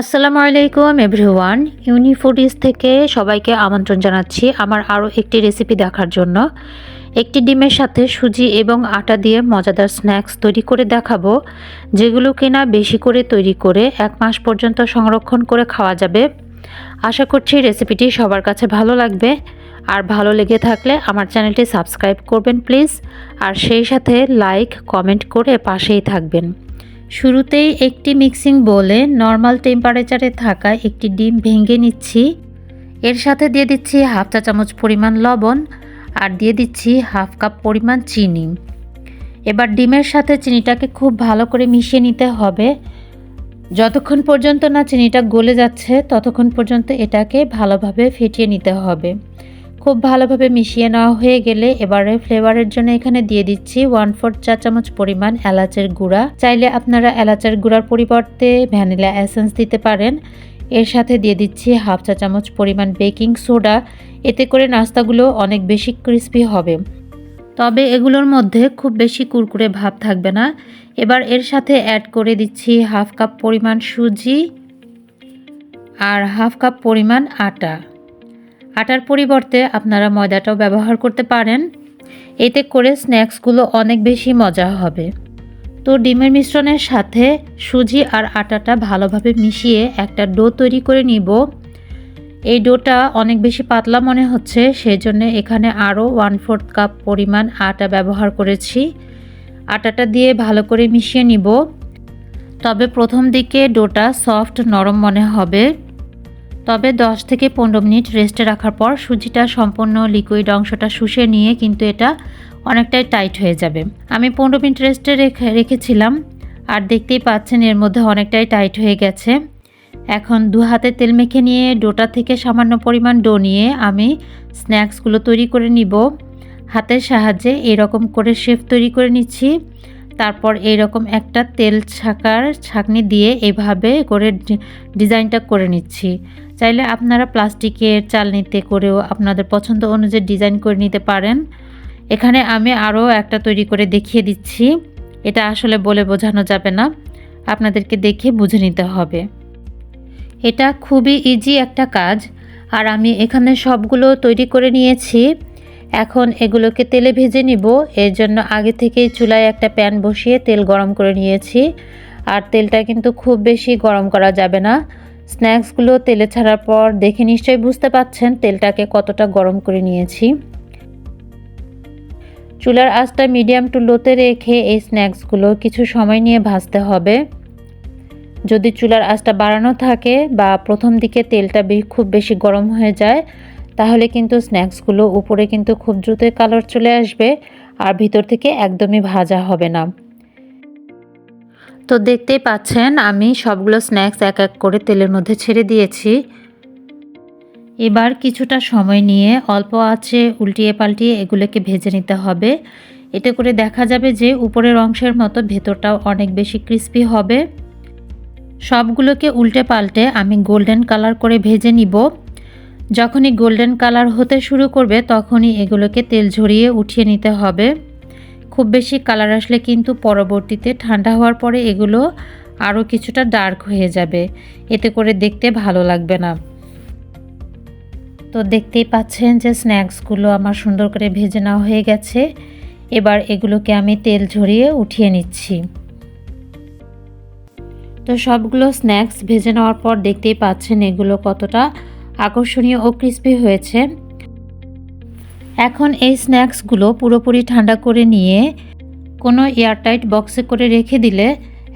আসসালামু আলাইকুম এভরিওয়ান ইউনিফুডিস থেকে সবাইকে আমন্ত্রণ জানাচ্ছি আমার আরও একটি রেসিপি দেখার জন্য। একটি ডিমের সাথে সুজি এবং আটা দিয়ে মজাদার স্ন্যাক্স তৈরি করে দেখাবো, যেগুলো কিনা বেশি করে তৈরি করে এক মাস পর্যন্ত সংরক্ষণ করে খাওয়া যাবে। আশা করছি রেসিপিটি সবার কাছে ভালো লাগবে। আর ভালো লেগে থাকলে আমার চ্যানেলটি সাবস্ক্রাইব করবেন প্লিজ আর সেই সাথে লাইক কমেন্ট করে পাশেই থাকবেন। শুরুতেই একটি মিক্সিং বোলে নর্মাল টেম্পারেচারে থাকা একটি ডিম ভেঙে নিচ্ছি। এর সাথে দিয়ে দিচ্ছি হাফ চা চামচ পরিমাণ লবণ আর দিয়ে দিচ্ছি হাফ কাপ পরিমাণ চিনি। এবার ডিমের সাথে চিনিটাকে খুব ভালো করে মিশিয়ে নিতে হবে। যতক্ষণ পর্যন্ত না চিনিটা গলে যাচ্ছে, ততক্ষণ পর্যন্ত এটাকে ভালোভাবে ফেটিয়ে নিতে হবে। খুব ভালোভাবে মিশিয়ে নেওয়া হয়ে গেলে এবারে ফ্লেভারের জন্য এখানে দিয়ে দিচ্ছি ওয়ান ফোর চা চামচ পরিমাণ এলাচের গুঁড়া। চাইলে আপনারা এলাচের গুঁড়ার পরিবর্তে ভ্যানিলা এসেন্স দিতে পারেন। এর সাথে দিয়ে দিচ্ছি হাফ চা চামচ পরিমাণ বেকিং সোডা। এতে করে নাস্তাগুলো অনেক বেশি ক্রিস্পি হবে। তবে এগুলোর মধ্যে খুব বেশি কুরকুরে ভাব থাকবে না। এবার এর সাথে অ্যাড করে দিচ্ছি হাফ কাপ পরিমাণ সুজি আর হাফ কাপ পরিমাণ আটা। আটার পরিবর্তে আপনারা ময়দাটাও ব্যবহার করতে পারেন। এতে করে স্ন্যাক্সগুলো অনেক বেশি মজা হবে। তো ডিমের মিশ্রণের সাথে সুজি আর আটাটা ভালোভাবে মিশিয়ে একটা ডো তৈরি করে নিব। এই ডোটা অনেক বেশি পাতলা মনে হচ্ছে সেই জন্য এখানে আরও ওয়ান ফোর্থ কাপ পরিমাণ আটা ব্যবহার করেছি। আটাটা দিয়ে ভালো করে মিশিয়ে নিব। তবে প্রথম দিকে ডোটা সফট নরম মনে হবে। তবে 10 থেকে পনেরো মিনিট রেস্টে রাখার পর সুজিটা সম্পূর্ণ লিকুইড অংশটা শুষে নিয়ে কিন্তু এটা অনেকটাই টাইট হয়ে যাবে। আমি পনেরো মিনিট রেস্টে রেখে, রেখেছিলাম আর দেখতেই পাচ্ছেন এর মধ্যে অনেকটাই টাইট হয়ে গেছে। এখন দু হাতে তেল মেখে নিয়ে ডোটা থেকে সামান্য পরিমাণ ডো নিয়ে আমি স্ন্যাক্সগুলো তৈরি করে নিব। হাতের সাহায্যে এরকম করে শেফ তৈরি করে নিচ্ছি। তারপর এইরকম একটা তেল ছাকার ছাকনি দিয়ে এভাবে করে ডিজাইনটা করে নিচ্ছি। চাইলে আপনারা প্লাস্টিকের চালনিতে করেও আপনাদের পছন্দ অনুযায়ী ডিজাইন করে নিতে পারেন। এখানে আমি আরও একটা তৈরি করে দেখিয়ে দিচ্ছি। এটা আসলে বলে বোঝানো যাবে না। আপনাদেরকে দেখে বুঝে নিতে হবে। এটা খুবই ইজি একটা কাজ। আর আমি এখানে সবগুলো তৈরি করে নিয়েছি। এখন এগুলোকে তেলে ভেজে নিব। এর জন্য আগে থেকেই চুলায় একটা প্যান বসিয়ে তেল গরম করে নিয়েছি। আর তেলটা কিন্তু খুব বেশি গরম করা যাবে না। স্ন্যাক্সগুলো তেলে ছাড়ার পর দেখে নিশ্চয়ই বুঝতে পাচ্ছেন তেলটাকে কতটা গরম করে নিয়েছি। চুলার আঁচটা মিডিয়াম টু লোতে রেখে এই স্ন্যাক্সগুলো কিছু সময় নিয়ে ভাজতে হবে। যদি চুলার আঁচটা বাড়ানো থাকে বা প্রথম দিকে তেলটা খুব বেশি গরম হয়ে যায় তাহলে কিন্তু স্ন্যাক্সগুলো উপরে কিন্তু খুব দ্রুতই কালার চলে আসবে আর ভিতর থেকে একদমই ভাজা হবে না। তো দেখতেই পাচ্ছেন, আমি সবগুলো স্ন্যাক্স এক এক করে তেলের মধ্যে ছেড়ে দিয়েছি। এবার কিছুটা সময় নিয়ে অল্প আছে উল্টিয়ে পাল্টিয়ে এগুলোকে ভেজে নিতে হবে। এতে করে দেখা যাবে যে উপরের অংশের মতো ভেতরটাও অনেক বেশি ক্রিস্পি হবে। সবগুলোকে উল্টে পাল্টে আমি গোল্ডেন কালার করে ভেজে নিব। যখনই গোল্ডেন কালার হতে শুরু করবে, তখনই এগুলোকে তেল ঝরিয়ে উঠিয়ে নিতে হবে। খুব বেশি কালার আসলে কিন্তু পরবর্তীতে ঠান্ডা হওয়ার পরে এগুলো আরও কিছুটা ডার্ক হয়ে যাবে। এতে করে দেখতে ভালো লাগবে না। তো দেখতেই পাচ্ছেন যে স্ন্যাক্সগুলো আমার সুন্দর করে ভেজে নেওয়া হয়ে গেছে। এবার এগুলোকে আমি তেল ঝরিয়ে উঠিয়ে নিচ্ছি। তো সবগুলো স্ন্যাক্স ভেজে নেওয়ার পর দেখতেই পাচ্ছেন এগুলো কতটা আকর্ষণীয় ও ক্রিস্পি হয়েছে। এখন এই স্ন্যাক্সগুলো পুরোপুরি ঠান্ডা করে নিয়ে কোনো এয়ারটাইট বক্সে করে রেখে দিলে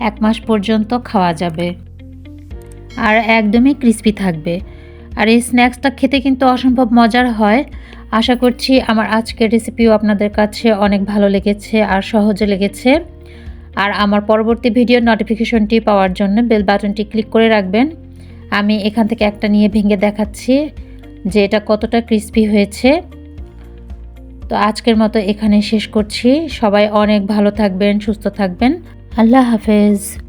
এক মাস পর্যন্ত খাওয়া যাবে। আর একদমই ক্রিস্পি থাকবে। আর এই স্ন্যাক্সটা খেতে কিন্তু অসম্ভব মজার হয়। আশা করছি আমার আজকের রেসিপিও আপনাদের কাছে অনেক ভালো লেগেছে আর সহজে লেগেছে। আর আমার পরবর্তী ভিডিও নোটিফিকেশনটি পাওয়ার জন্য বেল বাটনটি ক্লিক করে রাখবেন। আমি এখান থেকে একটা নিয়ে ভেঙে দেখাচ্ছি যে এটা কতটা ক্রিস্পি হয়েছে। তো আজকের মতো এখানে শেষ করছি। সবাই অনেক ভালো থাকবেন, সুস্থ থাকবেন। আল্লাহ হাফেজ।